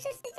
Arkadaşlar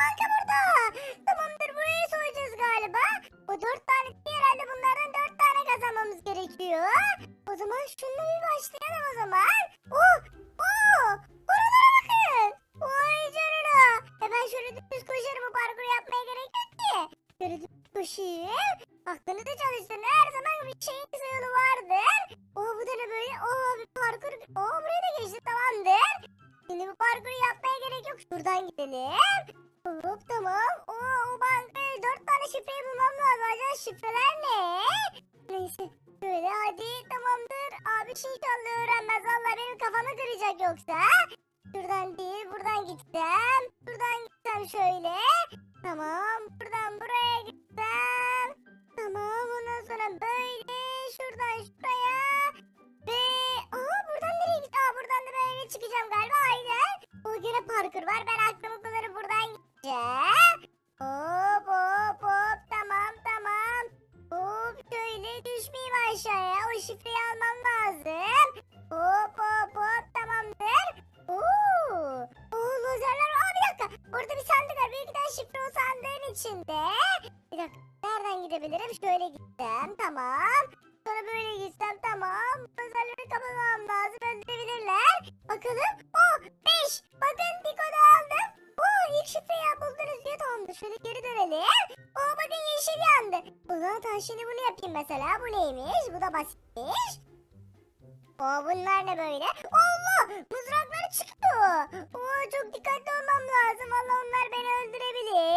banka burada. Tamamdır burayı soyacağız galiba. Bu dört tane herhalde bunlardan dört tane kazanmamız gerekiyor. O zaman şununla bir başlayalım o zaman. Oh! Oh! Buralara bakın. Vay canına. Hemen şöyle düz koşarım bu parkuru yapmaya gerek yok ki. Şöyle düz koşayım. Aklınızı çalıştırın. Her zaman bir şeyin gitsem. Buradan gitsem şöyle. Tamam buradan buraya gitsem. Tamam ondan sonra böyle şuradan şuraya. Ve aa buradan nereye git? Aa buradan da böyle çıkacağım galiba aynen. O gene parkur var. Ben aklımı kullanıp buradan gideceğim. Hop hop hop tamam tamam. Hop şöyle düşmeyeyim aşağıya. O şifreyi almam içinde. Bir dakika. Nereden gidebilirim? Şöyle gitsem. Tamam. Sonra böyle gitsem. Tamam. Lazerleri kapatmam lazım. Öldürebilirler. Bakalım. Oh 5. Bakın bir kodu aldım. Oo ilk şifreyi buldunuz diyor. Tamamdır. Şöyle geri dönelim. Oo bakın yeşil yandı. O zaman şimdi bunu yapayım mesela. Bu neymiş? Bu da basitmiş. Oo bunlar ne böyle? Allah! Mızraklar çıktı. Oo çok dikkatli olmam lazım. Allah onlar beni öldürebilir.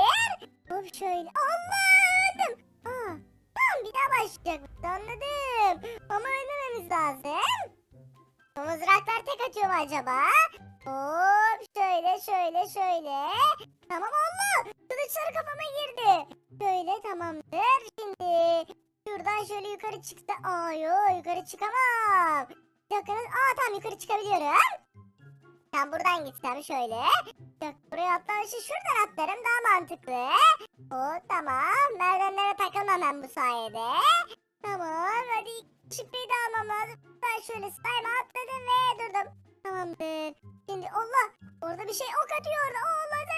Hop şöyle. Allah öldüm. Aa, tamam bir daha başlayacak. Anladım. Ama ölmememiz lazım. Bu mızraklar tek atıyor mu acaba? Hop şöyle şöyle şöyle. Tamam Allah! Kılıçları kafama girdi. Şöyle tamamdır. Şimdi şuradan şöyle yukarı çıktı. Aa yo yukarı çıkamam. Dakika. Aa tamam yukarı çıkabiliyorum. Ben buradan gitsem şöyle. Yok buraya atlamak için şuradan atlarım daha mantıklı. O tamam. Merdivenlere takılmam bu sayede. Tamam hadi şifreyi de almam lazım. Ben şöyle slime atladım ve durdum. Tamamdır. Şimdi Allah orada bir şey ok atıyor. Oo lazer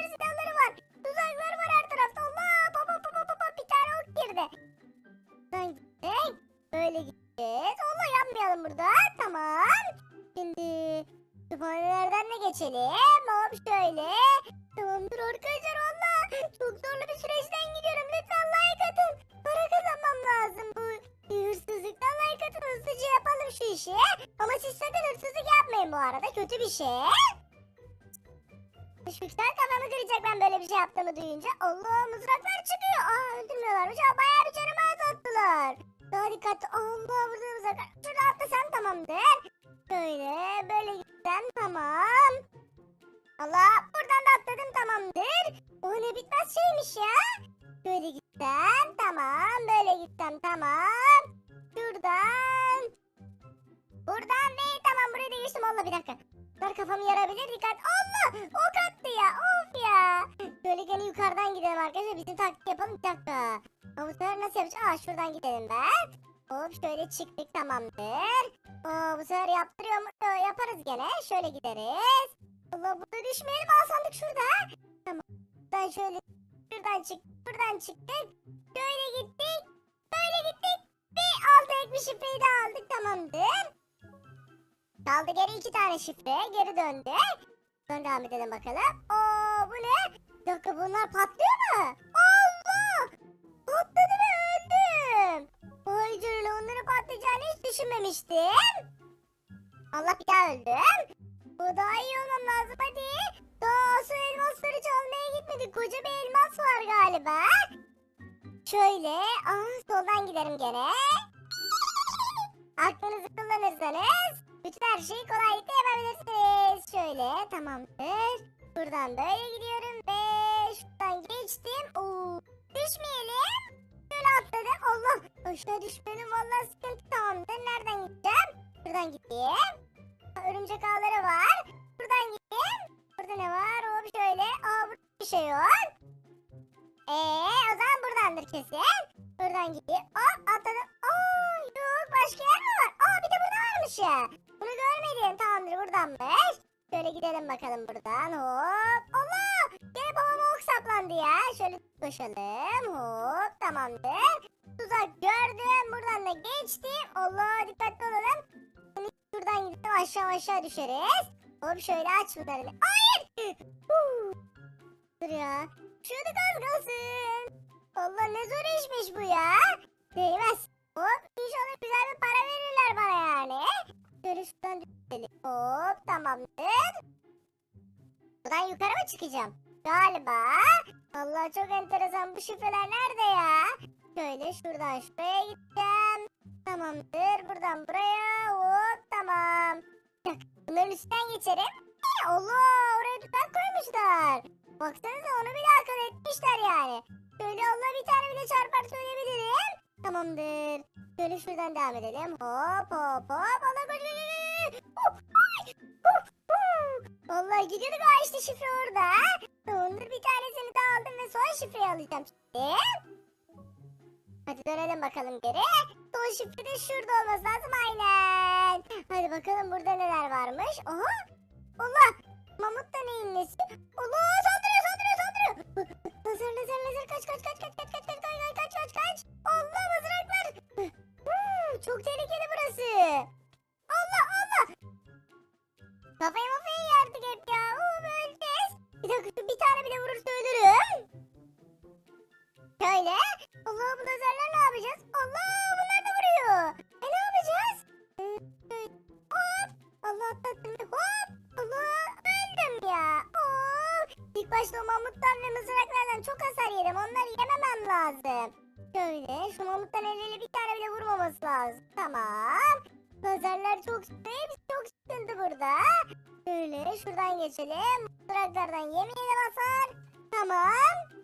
işi. Ama siz sakın hırsızlık yapmayın bu arada. Kötü bir şey. Şükran kafamı kıracak ben böyle bir şey yaptığımı duyunca. Allah mızraklar çıkıyor. Aa öldürmüyorlarmış. Aa bayağı bir canımı azalttılar. Daha dikkatli. Allah burada mızraklar. Şurada atlasam tamamdır. Böyle böyle gitsem tamam. Allah buradan da atladım tamamdır. O ne bitmez şeymiş ya. Böyle gitsem yarabilir dikkat. Allah ok attı ya of ya. Böyle gene yukarıdan gidelim arkadaşlar. Bizim taktik yapalım bir dakika. Ama bu sefer nasıl yapacağız? Aa şuradan gidelim ben. Hop şöyle çıktık tamamdır. Aa, bu sefer yaptırıyor mu? Yo, yaparız gene. Şöyle gideriz. Allah burada düşmeyelim. Al sandık şurada. Tamam. Buradan şöyle şuradan çık. Buradan çıktık. Şöyle gittik. Böyle gittik. Ve aldık bir şifreyi de aldık. Tamam. Tamamdır. Kaldı geri iki tane şifre. Geri döndü. Sonra devam edelim bakalım. Oo bu ne? Dakika bunlar patlıyor mu? Allah! Patladı ve öldüm. Vay canına onların patlayacağını hiç düşünmemiştim. Allah bir daha öldüm. Bu daha iyi olmam lazım hadi. Daha asıl elmasları çalmaya gitmedik. Koca bir elmas var galiba. Şöyle. Aa, soldan giderim gene. Aklınızı kullanırsanız bütün her şeyi kolaylıkla yapabilirsiniz. Şöyle tamamdır. Buradan böyle gidiyorum ve şuradan geçtim. Oo, düşmeyelim. Şöyle atladım. Allah aşağı düşmeyelim. Vallahi sıkıntı tamamdır. Nereden gideceğim? Buradan gideyim. Örümcek ağları var. Buradan gideyim. Burada ne var? Hop şöyle. Aa burada bir şey yok. Eee o zaman buradandır kesin. Buradan gideyim. Hop atladım. Aa yok başka yer mi var? Aa bir de burada varmış ya. Bunu görmedim. Tamamdır buradanmış. Şöyle gidelim bakalım buradan. Hop. Allah! Gene babama ok saplandı ya. Şöyle koşalım. Hop tamamdır. Tuzak gördüm. Buradan da geçtim. Allah dikkatli olalım. Şimdi şuradan gidelim aşağı aşağı düşeriz. Hop şöyle aç bunları. Hayır! Dur ya. Şunu az kalsın. Allah ne zor işmiş bu ya. Değmez. Hop çıkacağım? Galiba. Allah çok enteresan bu şifreler nerede ya? Şöyle şuradan şuraya gideceğim. Tamamdır. Buradan buraya. Hop tamam. Bunların üstten geçerim. Ee, Allah oraya tuzak koymuşlar. Baksanıza onu bile akıl etmişler yani. Şöyle Allah bir tane bile çarpar söyleyebilirim. Tamamdır. Şöyle şuradan devam edelim. Hop hop hop. Allah koş, koş. Vallahi gidiyorduk ha işte şifre orada. Tamamdır bir tanesini de aldım ve son şifreyi alacağım şimdi. Hadi dönelim bakalım geri. Son şifre de şurada olması lazım aynen. Hadi bakalım burada neler varmış. Aha. Allah. Mamut da neyin nesi? Allah saldırıyor saldırıyor saldırıyor. Lazer lazer lazer kaç kaç kaç kaç kaç kaç kaç kaç kaç kaç kaç. Allah mızraklar. Hmm, çok tehlikeli burası. Allah bu lazerler ne yapacağız? Allah bunlar da vuruyor. E ne yapacağız? Ee, şöyle. Hop. Allah atlattım. Hop. Allah öldüm ya. Oo. İlk başta o mamuttan ve mızraklardan çok hasar yedim. Onları yememem lazım. Şöyle şu mamuttan eliyle bir tane bile vurmaması lazım. Tamam. Lazerler çok hepsi çok sıkıntı burada. Şöyle şuradan geçelim. Mızraklardan yemeyelim hasar. Tamam.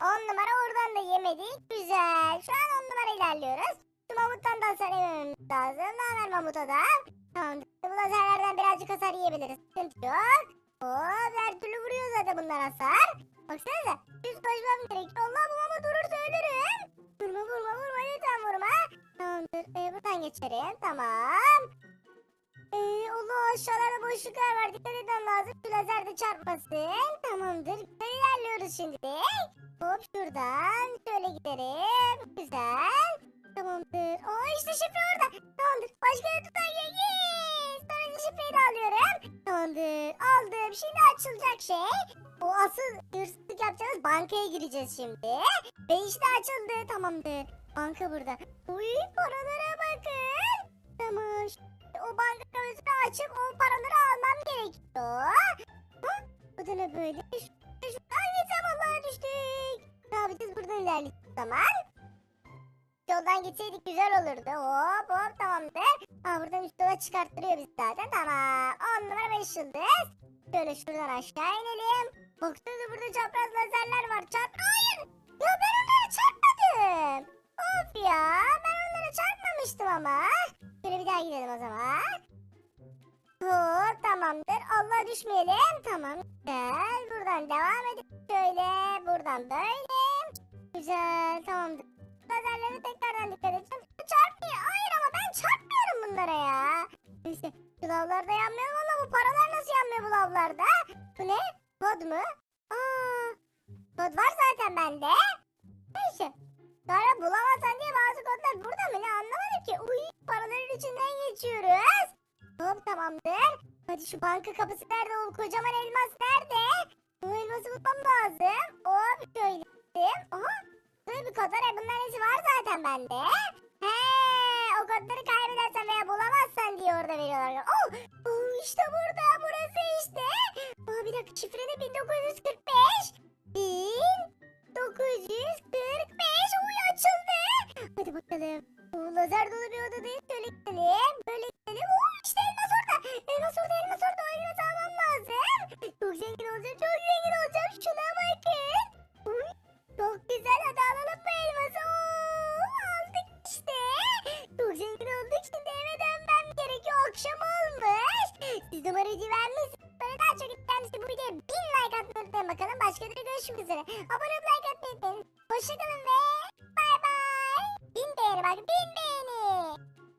10 numara oradan da yemedik. Güzel. Şu an 10 numara ilerliyoruz. Şu mamuttan da hasar yemememiz lazım. Ne haber mamut adam? Tamam. Bu lazerlerden birazcık hasar yiyebiliriz. Sıkıntı yok. Hop her türlü vuruyor zaten bunlar hasar. Baksanıza. Düz koşmam gerekiyor. Allah bu mamut vurursa ölürüm. Vurma vurma vurma lütfen vurma. Tamamdır. Ee, buradan geçerim. Tamam. Aşağılarda boşluklar var. Dikkat etmem lazım. Şu lazer de çarpmasın. Tamamdır. Güzel ilerliyoruz şimdi. Hop şuradan şöyle giderim. Güzel. Tamamdır. Aa işte şifre orada. Tamamdır. Başka yere tutar. Yes. Sonraki şifreyi de alıyorum. Tamamdır. Aldım. Şimdi açılacak şey. O asıl hırsızlık yapacağımız bankaya gireceğiz şimdi. Ve işte açıldı. Tamamdır. Banka burada. Uy paralara bakın. Tamam. O banka açıp o paraları almam gerekiyor. Ha? Bu da ne böyle? Ay zamanlara düştük. Ne yapacağız buradan ilerleyeceğiz zaman. Yoldan gitseydik güzel olurdu. Hop hop tamamdır. Aa buradan üst yola çıkarttırıyor bizi zaten. Tamam. 10 numara 5 yıldız. Şöyle şuradan aşağı inelim. Baksanıza burada çapraz lazerler var. Çarp... Hayır. Ya ben onlara çarpmadım. Of ya. Ben onlara çarpmamıştım ama. Şöyle bir daha gidelim o zaman. Hop tamamdır. Allah düşmeyelim. Tamam. Güzel. Buradan devam edip şöyle. Buradan böyle. Güzel. Tamamdır. Lazerlere tekrardan dikkat edeceğim. Çarpmıyor. Hayır ama ben çarpmıyorum bunlara ya. Neyse. Şu lavlarda yanmıyor valla bu paralar nasıl yanmıyor bu lavlarda? Bu ne? Kod mu? Aa, kod var zaten bende. Neyse. Sonra bulamazsan diye bazı kodlar burada mı ne anlamadım ki. Uy geçiyoruz. Tamam tamamdır. Hadi şu banka kapısı nerede oğlum? Kocaman elmas nerede? Bu elması bulmam lazım. Hop şöyle. Aha. Böyle bir kadar. Bunların hepsi var zaten bende. He, o kodları kaybedersen veya bulamazsan diye orada veriyorlar. Oh!